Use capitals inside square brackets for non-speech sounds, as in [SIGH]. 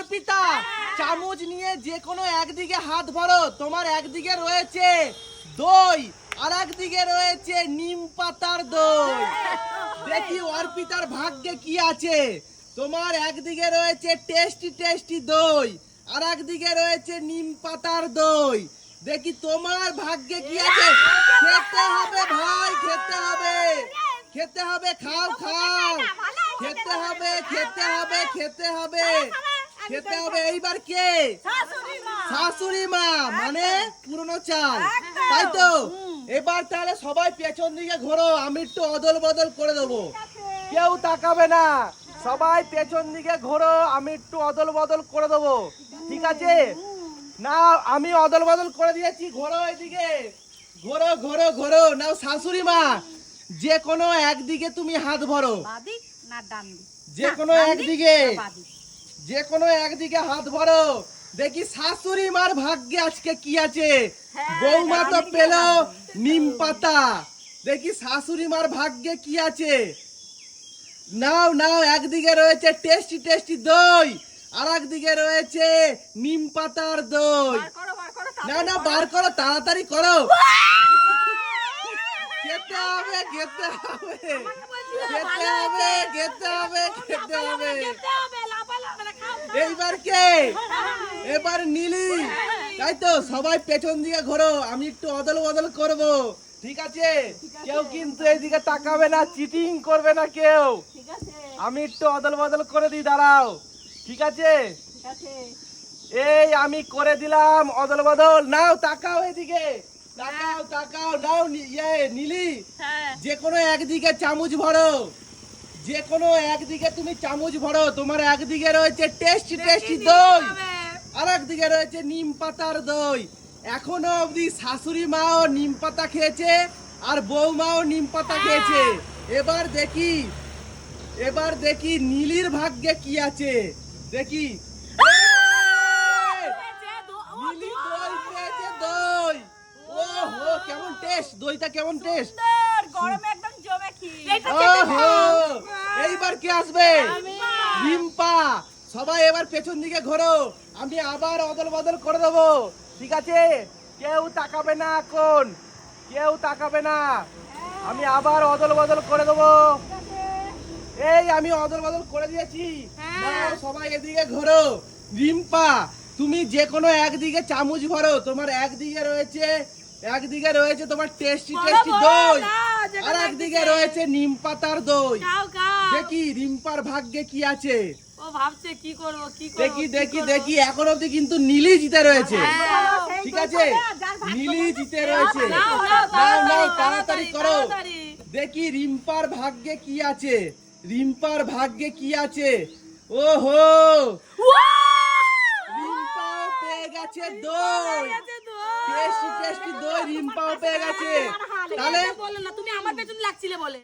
অর্পিতা, চামচ নিয়ে যে কোনো একদিকে হাত ভরো, তোমার একদিকে রয়েছে দই, আর একদিকে রয়েছে নিম পাতার দই। দেখি অর্পিতার ভাগ্যে কি আছে। তোমার একদিকে রয়েছে টেস্টি টেস্টি দই, আর একদিকে রয়েছে নিম পাতার দই। দেখি তোমার ভাগ্যে কি আছে। খেতে হবে ভাই, খেতে হবে। খেতে হবে, খাও খাও। খেতে হবে খেতে হবে খেতে হবে। খেতে হবে এইবার কে? শাশুড়ি মা মানে পুরনো চাল। তাই তো? এবার তাহলে সবাই পেছন দিকে ঘোরো আমি একটু অদল বদল করে দেবো। কেউ তাকাবে না। সবাই পেছন দিকে ঘোরো আমি একটু অদল বদল করে দেবো। ঠিক আছে? না আমি অদল বদল করে দিয়েছি ঘোরো এদিকে। ঘোরো ঘোরো ঘোরো। নাও শাশুড়ি মা যে কোনো একদিকে তুমি হাত ভরো। না ডান যে কোনো একদিকে? যে কোনো একদিকে হাত ভরো। দেখি শাশুড়ি মার ভাগ্যে আজকে কি আছে? হ্যাঁ, বৌমা তো পেল নিম পাতা। দেখি শাশুড়ি মার ভাগ্যে কি আছে? নাও নাও একদিকে রয়েছে টেস্টি টেস্টি দই আর একদিকে রয়েছে নিম পাতার দই। না না বার করো তাড়াতাড়ি করো। [LAUGHS] খেতে হবে খেতে হবে। খেতে হবে খেতে হবে। খেতে হবে খেতে হবে, লাফালাফি করে খাও, খাও। এইবার কে? এবার নীলি। তাই তো সবাই পেছন দিকে ঘোরো আমি একটু অদল বদল করব। ঠিক আছে? কেউ কিন্তু এইদিকে তাকাবে না চিটিং করবে না কেউ। আমি একটু অদল বদল করে দিই দাঁড়াও। ঠিক আছে? এই আমি করে দিলাম অদল বদল নাও তাকাও এদিকে তাকাও তাকাও নাও ইয়ে নীলি। হ্যাঁ। যে কোনো একদিকে চামচ ভরো। যে কোনো একদিকে তুমি চামচ ভরো তোমার একদিকে রয়েছে টেস্টি টেস্টি দই। আর একদিকে রয়েছে নিম পাতার দই। এখনও অবধি শাশুড়ি মাও নিম পাতা খেয়েছে আর বৌমাও নিম পাতা খেয়েছে। এবার দেখি এবার দেখি নীলির ভাগ্যে কি আছে। দেখি। নীলি দই পেয়েছে দই। ও হো কেমন টেস্ট দইটা কেমন টেস্ট? গরমে একদম এইবার কে আসবে? রিম্পা সবাই এবার পেছন দিকে ঘোরো। আমি আবার অদল বদল করে দেবো। ঠিক আছে? কেউ তাকাবে না এখন। কেউ তাকাবে না। আমি আবার অদল বদল করে দেবো। এই আমি অদল বদল করে দিয়েছি। সবাই এদিকে ঘোরো। রিম্পা তুমি যে কোনো একদিকে চামচ ভরো। তোমার একদিকে রয়েছে একদিকে রয়েছে তোমার টেস্টি টেস্টি দই। আর একদিকে। রয়েছে নিম পাতার দই। দেখি রিম্পার ভাগ্যে কি আছে। ও ভাবছে কি করব কি করব দেখি দেখি দেখি এখন অব্দি কিন্তু নীলি জিতে রয়েছে। হ্যাঁ। ঠিক আছে? নীলি জিতে রয়েছে। নাও, নাও, তাড়াতাড়ি, করো। দেখি রিম্পার ভাগ্যে কি আছে। রিম্পার ভাগ্যে কি আছে? ওহো রিম্পাও পেয়ে গেছে দই। টেস্টি টেস্টি দই রিম্পাও পেয়ে গেছে? তাহলে বলে না তুমি আমার পেছনে লাগছিলে বলে।